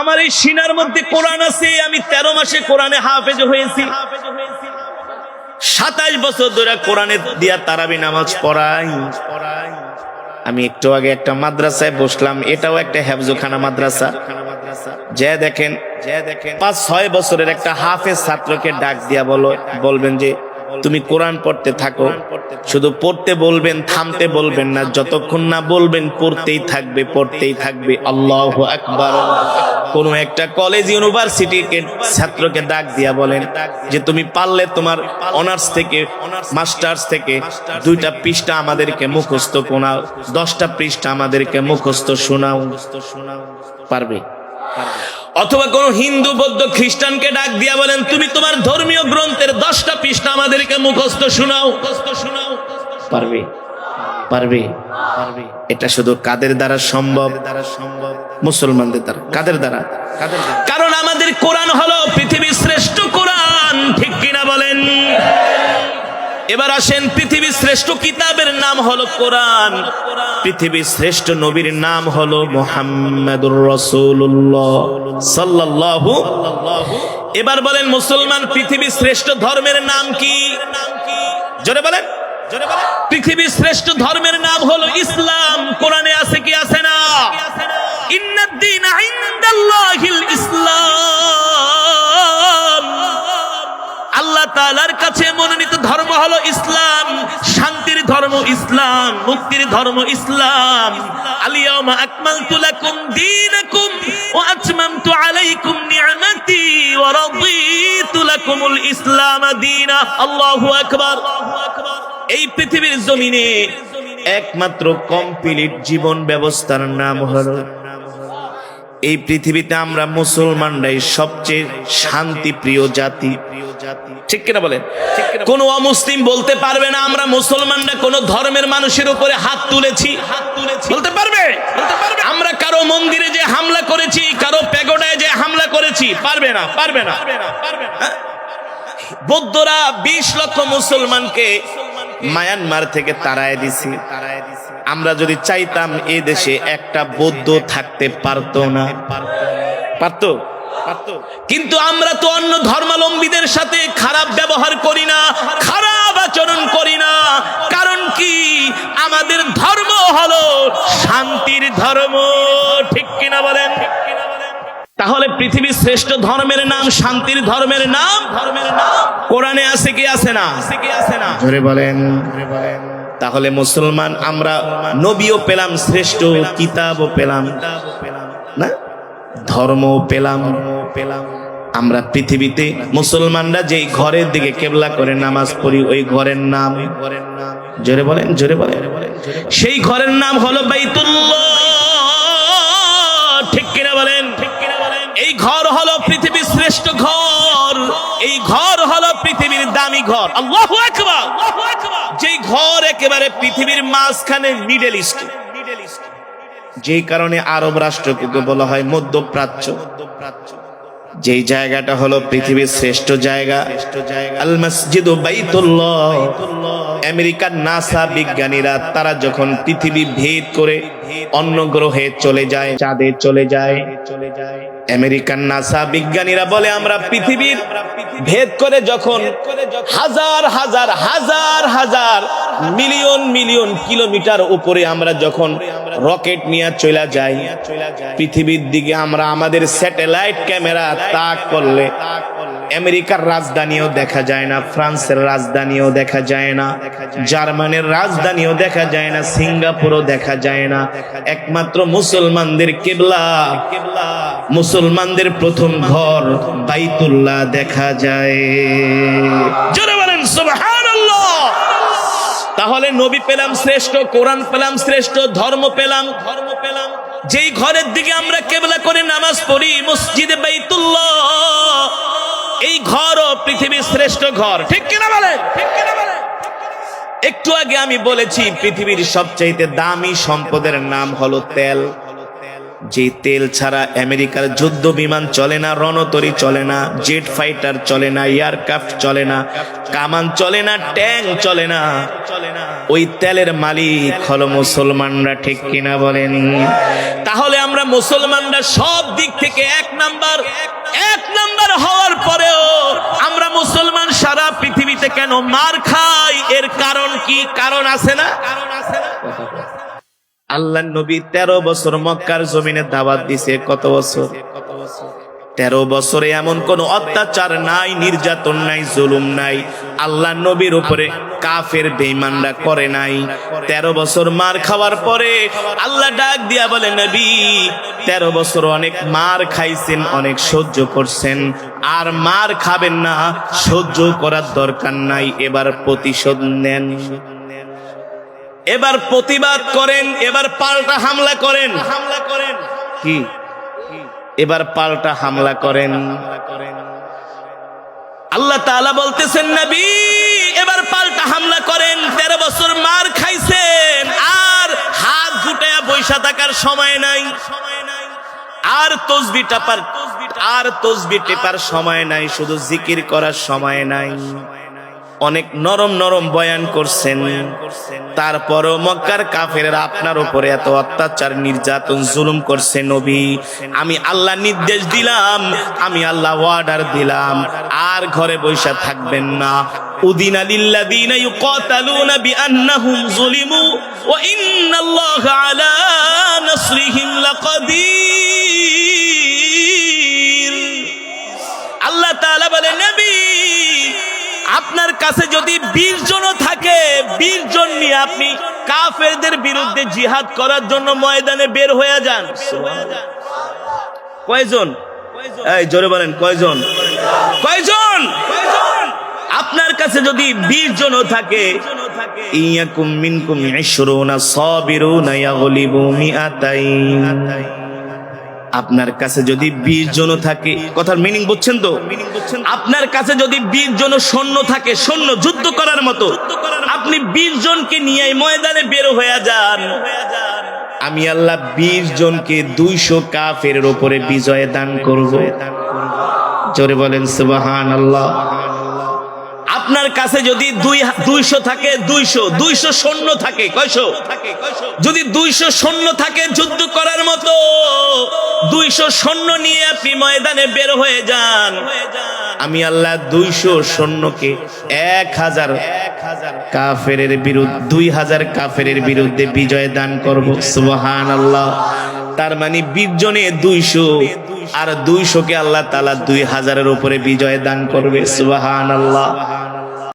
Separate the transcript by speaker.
Speaker 1: আমার এই সিনার মধ্যে কোরআন আছে, আমি তেরো মাসে কোরআনে হাফেজ হয়েছি। সাতাইশ বছর ধরে কোরআনে দিয়া তারাবি নামাজ পড়াই। আমি একটু আগে একটা মাদ্রাসায় বসলাম, এটাও একটা হেফজোখানা মাদ্রাসা। যে দেখেন যে দেখেন পাঁচ, ছয় বছরের একটা হাফেজ ছাত্রকে ডাক দিয়া বলো, বলবেন যে, তুমি কোরআন পড়তে থাকো। শুধু পড়তে বলবেন, থামতে বলবেন না, যতক্ষণ না বলবেন, পড়তেই থাকবে পড়তেই থাকবে। আল্লাহ আকবার। কোন একটা কলেজ ইউনিভার্সিটিকে ছাত্রকে ডাক দিয়া বলেন যে তুমি পারলে তোমার অনার্স থেকে মাস্টার্স থেকে দুইটা পৃষ্ঠা আমাদেরকে মুখস্থ কোনাও দশটা পৃষ্ঠা আমাদেরকে মুখস্থ শোনাও। পারবে? অথবা কোন হিন্দু, বৌদ্ধ, খ্রিস্টানকে ডাক দিয়া বলেন, তুমি তোমার ধর্মীয় গ্রন্থের দশটা পৃষ্ঠা আমাদেরকে মুখস্থ শোনাও মুখস্থ শোনাও। পারবে? পারবে? পারবে। এটা শুধু কাদের দ্বারা সম্ভব? মুসলমানদের দ্বারা। কাদের দ্বারা? কাদের কারণ আমাদের কোরআন হলো পৃথিবীর শ্রেষ্ঠ কোরআন, ঠিক কিনা বলেন? এবার আসেন, পৃথিবীর শ্রেষ্ঠ কিতাবের নাম হলো কোরআন। পৃথিবীর শ্রেষ্ঠ নবীর নাম হলো মোহাম্মদুর রসুল্লাহ সাল্লাল্লাহু এবার বলেন, মুসলমান পৃথিবীর শ্রেষ্ঠ ধর্মের নাম কি? জোরে বলেন। পৃথিবীর শ্রেষ্ঠ ধর্মের নাম হলো ইসলাম। কোরআনে আছে কি আছে না? ইসলাম। আল্লাহ তাআলার কাছে মনোনীত ধর্ম হলো ইসলাম। শান্তির ধর্ম ইসলাম, মুক্তির ধর্ম ইসলাম। আলিয়াউমা আকমালতু লাকুম দীনাকুম ওয়া আতমামতু আলাইকুম নি'মাতি ওয়া রাদিতু লাকুমুল ইসলাম দীনা। আল্লাহু আকবার। এই পৃথিবীর জমিনে একমাত্র কমপ্লিট জীবন ব্যবস্থার নাম হলো, এই পৃথিবীতে আমরা মুসলমানরাই সবচেয়ে শান্তি প্রিয় জাতি। ঠিক কিনা বলেন? কোন অমুসলিম বলতে পারবে না, আমরা মুসলমানরা কোন ধর্মের মানুষের উপরে হাত তুলেছি হাত তুলেছি। বলতে পারবে? আমরা কারও মন্দিরে যে হামলা করেছি, কারও প্যাগোডায় যে হামলা করেছি, পারবে না পারবে না। হ্যাঁ? বৌদ্ধরা বিশ লক্ষ মুসলমানকে মায়ানমার থেকে তাড়ায় দিছি। আমরা যদি চাইতাম এই দেশে একটা বৌদ্ধ থাকতে পারতো না। পারতো? কিন্তু আমরা তো অন্য ধর্মাবলম্বীদের সাথে খারাপ ব্যবহার করি না, খারাপ আচরণ করি না। কারণ কি? আমাদের ধর্ম হলো শান্তির ধর্ম। ঠিক কিনা বলেন? তাহলে পৃথিবীর শ্রেষ্ঠ ধর্মের নাম শান্তির ধর্মের নাম ধর্মের নাম। কোরআনে আছে কি আছে না? আছে কি আছে না? ধরে বলেন। তাহলে মুসলমান আমরা নবীও পেলাম শ্রেষ্ঠ কিতাবও পেলাম। না? ধর্ম পেলাম। পেলাম আমরা পৃথিবীতে মুসলমানরা যেই ঘরের দিকে কেবলা করে নামাজ পড়ি ওই ঘরের নাম। জোরে বলেন জোরে বলেন। সেই ঘরের নাম হলো বাইতুল্লাহ দামি ঘর। আল্লাহু যেই ঘর একেবারে পৃথিবীর মাঝখানে মিডল ইস্ট যেই কারণে আরব রাষ্ট্রকে বলা হয় মধ্যপ্রাচ্য। যেই জায়গাটা হলো পৃথিবীর শ্রেষ্ঠ জায়গা। আল মসজিদ আমেরিকার নাসা বিজ্ঞানীরা তারা যখন পৃথিবী ভেদ করে অন্য গ্রহে চলে যায়, চাঁদে চলে যায় চলে যায়। আমেরিকান নাসা বিজ্ঞানীরা বলে, আমরা পৃথিবীর ভেদ করে যখন হাজার হাজার হাজার হাজার মিলিয়ন মিলিয়ন কিলোমিটার উপরে আমরা যখন রকেট নিয়ে চলে যাই, পৃথিবীর দিকে আমরা আমাদের স্যাটেলাইট ক্যামেরা তাক করলে আমেরিকার রাজধানীও দেখা যায় না, ফ্রান্সের রাজধানীও দেখা যায় না, জার্মানের রাজধানীও দেখা যায় না, সিঙ্গাপুরও দেখা যায় না। একমাত্র মুসলমানদের কেবলা, মুসলমানদের প্রথম ঘর বাইতুল্লাহ দেখা যায়। তাহলে নবী পেলাম শ্রেষ্ঠ, কোরআন পেলাম শ্রেষ্ঠ ধর্ম পেলাম ধর্ম পেলাম। যেই ঘরের দিকে আমরা কেবলা করে নামাজ পড়ি, মসজিদে বাইতুল্লাহ। এই ঘরও পৃথিবীর শ্রেষ্ঠ ঘর। ঠিক কিনা বলেন ঠিক কিনা বলেন একটু আগে আমি বলেছি, পৃথিবীর সবচাইতে দামি সম্পদের নাম হলো তেল। যে তেল ছাড়া আমেরিকার যুদ্ধ বিমান চলে না, রণতরী চলে না, জেট ফাইটার চলে না, এয়ারক্রাফট চলে না, কামান চলে না ট্যাঙ্ক চলে না চলে না। ওই তেলের মালিক হলো মুসলমানরা, ঠিক কিনা বলেন? তাহলে আমরা মুসলমানরা সব দিক থেকে এক নাম্বার এক নম্বর হওয়ার পরেও আমরা মুসলমান সারা পৃথিবীতে কেন মার খাই? এর কারণ কি? কারণ আছে না? কারণ আছে না আল্লাহ নবী তেরো বছর মক্কার জমিনে দাবাত দিছে কত বছর কত বছর? তেরো বছরে এমন কোন অত্যাচার নাই নির্যাতন নাই জুলুম নাই। আল্লাহ নবীর উপরে কাফের বেইমানরা করে নাই। তেরো বছর মার খাওয়ার পরে আল্লাহ ডাক দিয়া বলে নবী তেরো বছর অনেক মার খাইছেন অনেক সহ্য করছেন। আর মার খাবেন না সহ্য করার দরকার নাই। এবার প্রতিশোধ নেন। এবার প্রতিবাদ করেন এবার পাল্টা হামলা করেন। হামলা করেন। কি? এবার পাল্টা হামলা করেন। আল্লাহ তাআলা বলতেছেন, নবী, এবার পাল্টা হামলা করেন। তেরো বছর মার খাইছেন, আর হাত গুটায়া বৈশা থাকার সময় নাই। আর তসবি টাপার, আর তসবি টেপার সময় নাই, শুধু জিকির করার সময় নাই। অনেক নরম নরম বয়ান করছেন। তারপরও মক্কার কাফেরেরা আপনার উপরে এত অত্যাচার, নির্যাতন, জুলুম করছে নবী। আমি আল্লাহ নির্দেশ দিলাম, আমি আল্লাহ অর্ডার দিলাম। আর ঘরে বৈশা থাকবেন না। উদিনা লিল্লাযীনা ইউকাতালুনা আলা নাসরিহিম লাকাদির। কাছে যদি বিশ জনও থাকে, বিশ জন নিয়ে আপনি কাফেরদের বিরুদ্ধে জিহাদ করার জন্য ময়দানে বের হয়ে যান। কয়জন? এই, জোরে বলেন, কয়জন? কয়জন? আপনার কাছে যদি বিশ জনও থাকে, ইয়াকুম মিনকুম ইশরুনা সাবিরুনা ইয়াগলিবু মিআতাইন। আপনার কাছে যদি বিশ জন থাকে, কথার মিনিং বুঝছেন তো? আপনার কাছে যদি বিশ জন সৈন্য থাকে, সৈন্য যুদ্ধ করার মতো, আপনি বিশ জনকে নিয়ে ময়দানে বের হয়ে যান। আমি আল্লাহ বিশ জনকে দুইশো কাফের ওপরে বিজয় দান করব। জোরে বলেন সুবাহান আল্লাহ আপনার কাছে যদি দুই দুইশো থাকে, দুইশো দুইশো সৈন্য থাকে, কয়শো? যদি দুইশো সৈন্য থাকে যুদ্ধ করার মতো, দুইশো সৈন্য নিয়ে আপনি ময়দানে বের হয়ে যান। আমি আল্লাহ দুইশো সৈন্যকে এক হাজার কাফের বিরুদ্ধে, দুই হাজার কাফের বিরুদ্ধে বিজয় দান করব। সুবহান তার মানে বিশ দুইশো আর দুইশোকে আল্লাহ তালা দুই হাজারের উপরে বিজয় দান করবে। সুবাহান আল্লাহ